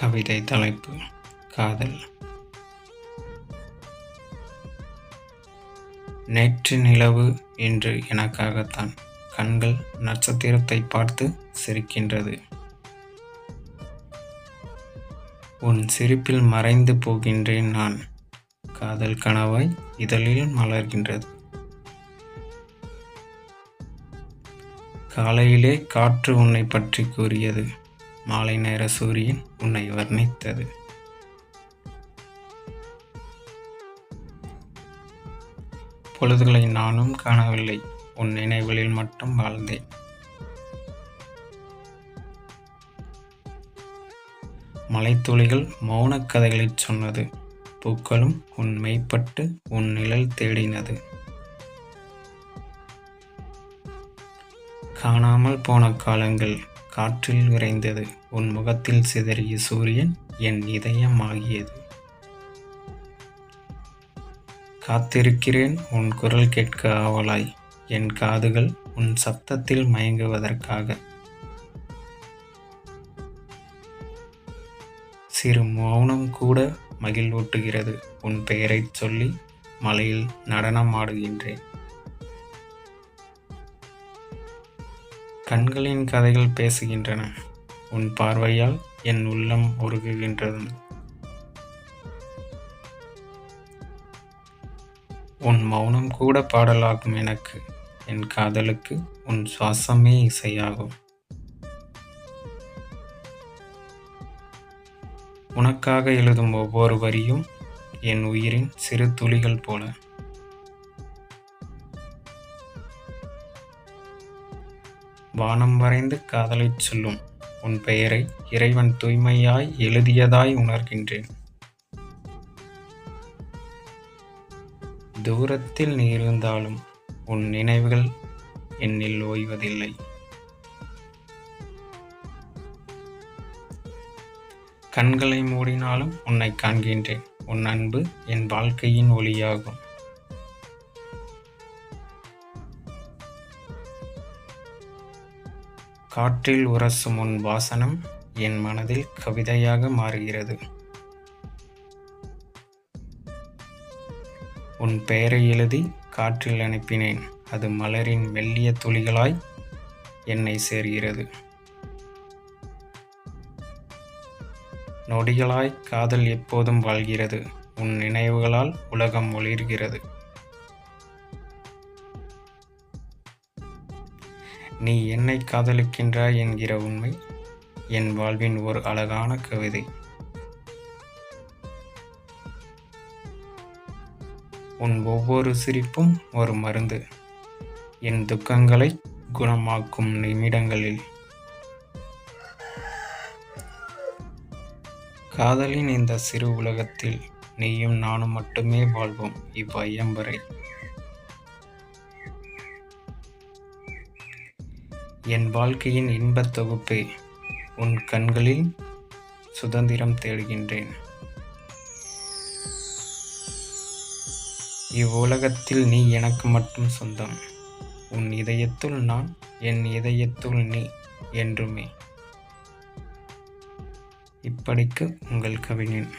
கவிதை தலைப்பு காதல். நேற்று நிலவு என்று எனக்காகத்தான். கண்கள் நட்சத்திரத்தை பார்த்து சிரிக்கின்றது. உன் சிரிப்பில் மறைந்து போகின்றேன் நான். காதல் கனவாய் இதழில் மலர்கின்றது. காலையிலே காற்று உன்னை பற்றி கூறியது. மாலை நேர சூரியன் உன்னை வர்ணித்தது. பொழுதுகளை நானும் காணவில்லை உன் நினைவுகளில் மட்டும் வாழ்ந்தேன். மலைத்துளிகள் மௌன கதைகளைச் சொன்னது பூக்களும் உன் மெய்ப்பட்டு உன் நிழல் தேடினது. காணாமல் போன காலங்கள் காற்றில் விரைந்தது. உன் முகத்தில் சிதறிய சூரியன் என் இதயம் ஆகியது காத்திருக்கிறேன் உன் குரல் கேட்க ஆவலாய். என் காதுகள் உன் சப்தத்தில் மயங்குவதற்காக. சிறு மௌனம் கூட மகிழ்வூட்டுகிறது. உன் பெயரைச் சொல்லி மலையில் நடனம் கண்களின் கதைகள் பேசுகின்றன. உன் பார்வையால் என் உள்ளம் உருகுகின்றது. உன் மௌனம் கூட பாடலாகும் எனக்கு. என் காதலுக்கு உன் சுவாசமே இசையாகும். உனக்காக எழுதும் ஒவ்வொரு வரியும் என் உயிரின் சிறு துளிகள் போல. வானம் வரைந்து காதலைச் சொல்லும். உன் பெயரை இறைவன் தூய்மையாய் எழுதியதாய் உணர்கின்றேன். தூரத்தில் நீ இருந்தாலும் உன் நினைவுகள் என்னில் ஓய்வதில்லை. கண்களை மூடினாலும் உன்னை காண்கின்றேன். உன் அன்பு என் வாழ்க்கையின் ஒளியாகும். காற்றில் உரசும் உன் வாசனம் என் மனதில் கவிதையாக மாறுகிறது. உன் பெயரை எழுதி காற்றில் அனுப்பினேன். அது மலரின் மெல்லிய துளிகளாய் என்னை சேர்கிறது. நொடிகளாய் காதல் எப்போதும் வாழ்கிறது. உன் நினைவுகளால் உலகம் ஒளிர்கிறது. நீ என்னை காதலிக்கின்றாய் என்கிற உண்மை என் வாழ்வின் ஒரு அழகான கவிதை. உன் ஒவ்வொரு சிரிப்பும் ஒரு மருந்து. என் துக்கங்களை குணமாக்கும் நிமிடங்களில். காதலின் இந்த சிறு உலகத்தில் நீயும் நானும் மட்டுமே வாழ்வோம் இவ்வையம் வரை. என் வாழ்க்கையின் இன்பத் தொகுப்பே உன் கண்களில் சுதந்திரம் தேடுகின்றேன். இவ்வுலகத்தில் நீ எனக்கு மட்டும் சொந்தம் உன் இதயத்துள் நான் என் இதயத்துள் நீ என்றுமே. இப்படிக்கு உங்கள் கவிஞன்.